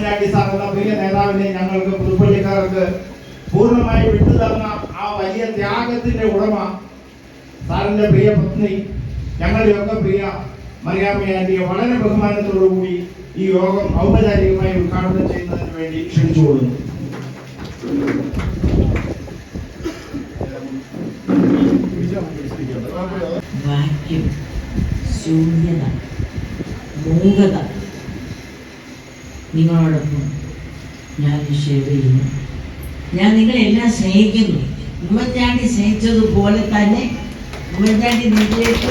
Oommen Chandy sir എന്ന പ്രിയ നേതാവിനെ ഞങ്ങൾക്ക് പുതുപ്പള്ളിക്കാർക്ക് പൂർണമായി വിട്ടുതന്ന ആ വലിയ ത്യാഗത്തിന്റെ ഉടമ സാറിന്റെ പ്രിയ പത്നി ഞങ്ങളുടെയൊക്കെ പ്രിയ മറിയാമ്മ ആന്റിയെ വളരെ ബഹുമാനത്തോടുകൂടി ഈ യോഗം ഔപചാരികമായി ഉദ്ഘാടനം ചെയ്യുന്നതിന് വേണ്ടി ക്ഷണിച്ചുകൊള്ളുന്നു വാക്യം ശൂന്യത മൂകത നിങ്ങളോടൊപ്പം ഞാൻ ഷെയർ ചെയ്യുന്നു. ഞാൻ നിങ്ങളെല്ലാം സ്നേഹിക്കുന്നു. ഉമ്മൻചാണ്ടി സ്നേഹിച്ചതുപോലെ തന്നെ ഉമ്മൻചാണ്ടി നെഞ്ചേറ്റു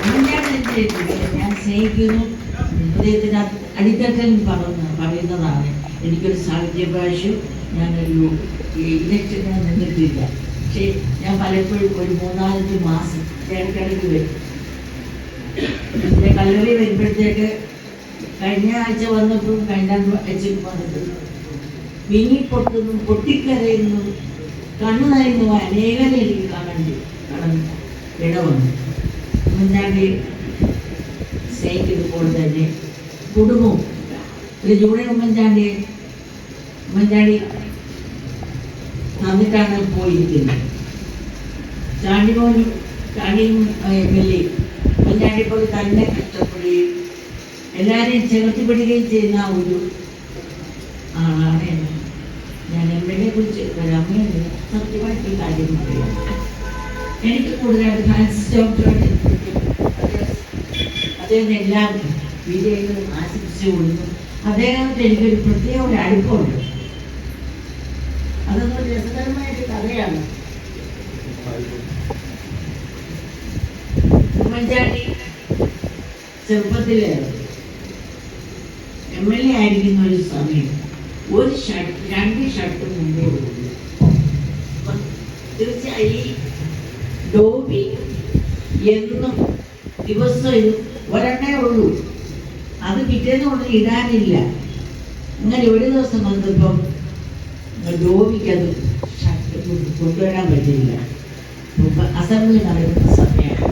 ഉമ്മൻചാണ്ടി നെഞ്ചേറ്റു ഞാൻ സ്നേഹിക്കുന്നു. ഹൃദയത്തിന് അടിത്തട്ടിൽ പറയുന്ന പറയുന്നതാണ് എനിക്കൊരു സാഹിത്യ ഭാഷയും ഞാനൊരു ഇലക്ഷന് നിന്നിട്ടില്ല. പക്ഷേ ഞാൻ പലപ്പോഴും ഒരു മൂന്നാലഞ്ച് മാസം ഇടയ്ക്കിടയ്ക്ക് വരും. എന്റെ കല്ലറി വരുമ്പോഴത്തേക്ക് കഴിഞ്ഞ ആഴ്ച വന്നപ്പോൾ കഴിഞ്ഞ ആഴ്ച വന്നിട്ടും വിങ്ങി പൊട്ടുന്നു പൊട്ടിക്കരയുന്നു കണ്ണു നയുന്നു അനേകം എനിക്ക് കാണേണ്ടി കടന്നു. ഇടവന്നു മുന്നാണ്ടി സ്നേഹിച്ചതുപോലെ തന്നെ കുടുംബവും. ഒരു ജൂണിയൻ ഉമ്മൻചാണ്ടി ഉമ്മൻചാണ്ടി തന്നിട്ടാണ് പോയിരിക്കുന്നത്. ചാണ്ടിമോനും ചാണ്ടിയും എം എൽ എ ഉമ്മൻചാണ്ടി പോലെ തന്നെ കഷ്ടപ്പെടുകയും എല്ലാവരെയും ചേർത്തുപിടിക്കുകയും ചെയ്യുന്ന ഒരു ആളാണ് എന്നെ. ഞാൻ എം എൽ എ കുറിച്ച് ഒരമ്മയാണ് സത്യമായിട്ട് കാര്യം പറയാം. എനിക്ക് കൂടുതലായിട്ട് ഫ്രാൻസിസ് ഡോക്ടറായിട്ട് അദ്ദേഹം എല്ലാം വിജയങ്ങളും ആശംസിച്ചു കൊടുക്കും അദ്ദേഹത്തിന് എനിക്കൊരു പ്രത്യേക ഒരു അടുപ്പമുണ്ട് അതൊന്നും ഒരു രസകരമായ ഒരു കഥയാണ്. ഉമ്മൻചാണ്ടി ചെറുപ്പത്തിൽ എം എൽ എ ആയിരിക്കുന്ന ഒരു സമയം. ഒരു ഷർട്ട് രണ്ട് ഷർട്ട് മുമ്പേ അപ്പൊ തീർച്ചയായും ഡോബി എന്നും ദിവസം ഒരെണ്ണേ ഉള്ളൂ. അത് പിറ്റേന്ന് കൊണ്ട് ഇടാനില്ല. അങ്ങനെ ഒരു ദിവസം വന്നപ്പം ഡോബിക്കത് ഷർട്ട് കൊണ്ട് കൊണ്ടുവരാൻ പറ്റില്ല. അസംബ്ലി നടക്കുന്ന സമയമാണ്.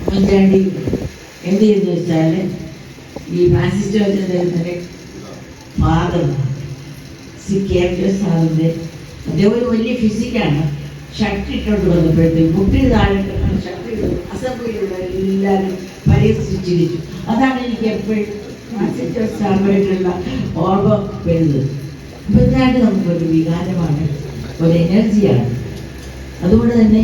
ഉമ്മൻചാണ്ടി എന്ത് ചെയ്തു വെച്ചാൽ ഈ മാസിസ്റ്റ് വെച്ചതിന്റെ ഫാദർ സി കെ കെ സാറിന്റെ അദ്ദേഹം ഒരു വലിയ ഫിസിക്കാണ് ഷർട്ട് ഇട്ടോണ്ട് വന്നപ്പോഴത്തേക്ക് കുട്ടി താഴെ ഷർട്ട് ഇട്ടു അസംബ്ലിയിലുള്ള എല്ലാവരും പരിഹസിച്ചിരിച്ചു അതാണ് എനിക്ക് എപ്പോഴും ഫ്രാൻസിസ് ജോർജ് സാറിനായിട്ടുള്ള ഓർമ്മ വരുന്നത്. ഉമ്മൻചാണ്ടി നമുക്കൊരു വികാരമാണ്. ഒരു എനർജിയാണ് അതുകൊണ്ട് തന്നെ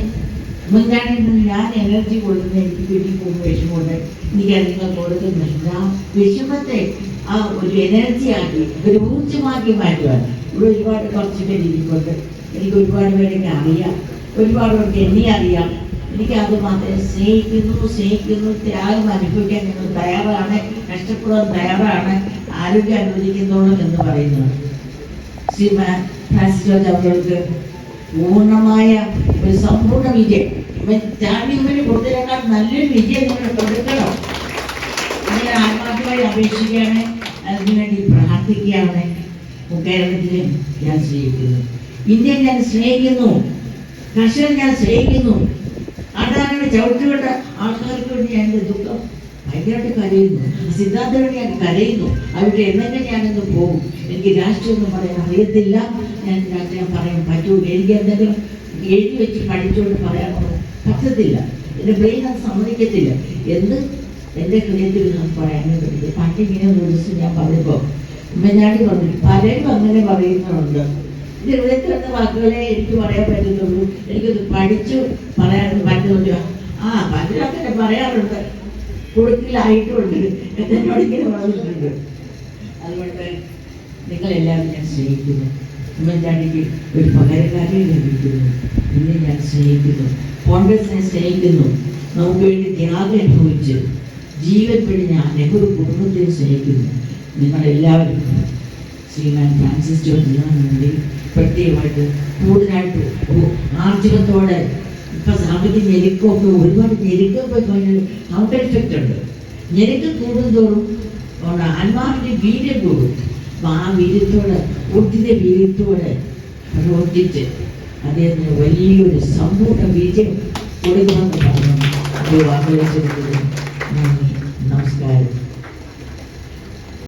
ഉമ്മൻചാണ്ടിയിൽ നിന്ന് ഞാൻ എനർജി കൊടുക്കുന്ന എനിക്ക് വീട്ടിൽ പോകുന്ന വിഷമമുണ്ട്. എനിക്ക് അതിനെ കൊടുക്കുന്നുണ്ട് ആ വിഷമത്തെ ആ ഒരു എനർജി ആക്കി ഒരു ഊർജമാക്കി മാറ്റുവാൻ ഇവിടെ ഒരുപാട് കുറച്ച് പേര് ഇരിപ്പുണ്ട്. എനിക്ക് ഒരുപാട് പേരൊക്കെ അറിയാം. ഒരുപാട് പേർക്ക് എന്നെ അറിയാം. എനിക്ക് അത് മാത്രമേ സ്നേഹിക്കുന്നു. സ്നേഹിക്കുന്നു ത്യാഗം അനുഭവിക്കാൻ നിങ്ങൾ തയ്യാറാണ്. കഷ്ടപ്പെടാൻ തയ്യാറാണ്. ആരോഗ്യം അനുവദിക്കുന്നോളും എന്ന് പറയുന്നത്. ശ്രീ ജോർജ് അവർക്ക് പൂർണമായ ഒരു സമ്പൂർണ വിജയം. ജാമ്യത്തിന് കൊടുത്തതിനേക്കാൾ നല്ലൊരു വിജയം നിങ്ങൾ കൊടുക്കണം അങ്ങനെ ആത്മാർത്ഥമായി അപേക്ഷിക്കുകയാണ്. അതിനുവേണ്ടി പ്രാർത്ഥിക്കുകയാണ്. കേരളത്തിലെ ഞാൻ സ്നേഹിക്കുന്നു. ഇന്ത്യ ഞാൻ സ്നേഹിക്കുന്നു. കർഷകൻ ഞാൻ സ്നേഹിക്കുന്നു. ആട്ടാരുടെ ചവിട്ടുകെട്ട ആൾക്കാർക്ക് വേണ്ടി എന്റെ ദുഃഖം? ഭയങ്കരമായിട്ട് കരയുന്നു. സിദ്ധാന്തയോട് ഞാൻ കരയുന്നു. അവരുടെ എന്തെങ്കിലും ഞാനൊന്ന് പോകും എനിക്ക് രാഷ്ട്രീയമൊന്നും പറയാൻ അറിയത്തില്ല. ഞാൻ രാഷ്ട്രീയം പറയാൻ പറ്റൂ. എനിക്ക് എന്തെങ്കിലും എഴുതി വെച്ച് പഠിച്ചുകൊണ്ട് പറയാനൊന്നും പറ്റത്തില്ല. എന്റെ ബ്രെയിൻ അത് സമ്മതിക്കത്തില്ല. എന്ന് എന്റെ ഹൃദയത്തിൽ ഞാൻ പറയാനും പറ്റില്ല പണ്ടിങ്ങനെ ഒരു ദിവസം ഞാൻ പറഞ്ഞപ്പോൾ ഉമ്മഞ്ഞാടി പറഞ്ഞു പലരും അങ്ങനെ പറയുന്നുണ്ട്. ഇത് ഹൃദയത്തിൽ എന്ന വാക്കുകളെ എനിക്ക് പറയാൻ പറ്റുന്നുള്ളൂ എനിക്കത് പഠിച്ചു പറയാൻ പറ്റുന്നുണ്ട് ആ പലരും അങ്ങനെ പറയാറുണ്ട്. കൊടുക്കലായിട്ടുണ്ട്. എന്നോട് ഇങ്ങനെ പറഞ്ഞിട്ടുണ്ട്. അതുകൊണ്ട് നിങ്ങളെല്ലാവരും ഞാൻ സ്നേഹിക്കുന്നു. ഉമ്മൻചാണ്ടിക്ക് ഒരു പകരക്കാരെ ലഭിക്കുന്നു പിന്നെ ഞാൻ സ്നേഹിക്കുന്നു. കോൺഗ്രസിനെ സ്നേഹിക്കുന്നു. നമുക്ക് വേണ്ടി ത്യാഗം അനുഭവിച്ച് ജീവൻ പിടിഞ്ഞ നെഹ്റു കുടുംബത്തെ സ്നേഹിക്കുന്നു. നിങ്ങളെല്ലാവരും ശ്രീമാൻ ഫ്രാൻസിസ് ജോർജിനാണ് വേണ്ടി പ്രത്യേകമായിട്ട് കൂടുതലായിട്ട് ആർജവത്തോടെ ഇപ്പൊ സാമ്പത്തിക ഞെരുക്കമൊക്കെ ഒരുപാട് ഞെരുക്കൊക്കെ കഴിഞ്ഞാൽ ഔട്ട് എഫക്റ്റ് ഉണ്ട് ഞെരുക്കം കൂടുന്തോറും ആത്മാവിന്റെ വീര്യം കൂടും. അപ്പൊ ആ വീര്യത്തോടെ ഒട്ടിന്റെ വീര്യത്തോടെ പ്രവർത്തിച്ച് അദ്ദേഹത്തിന് വലിയൊരു സമ്പൂർണ വിജയം കൊടുക്കണമെന്ന് പറഞ്ഞു. ആഗ്രഹിച്ചെടുത്തത്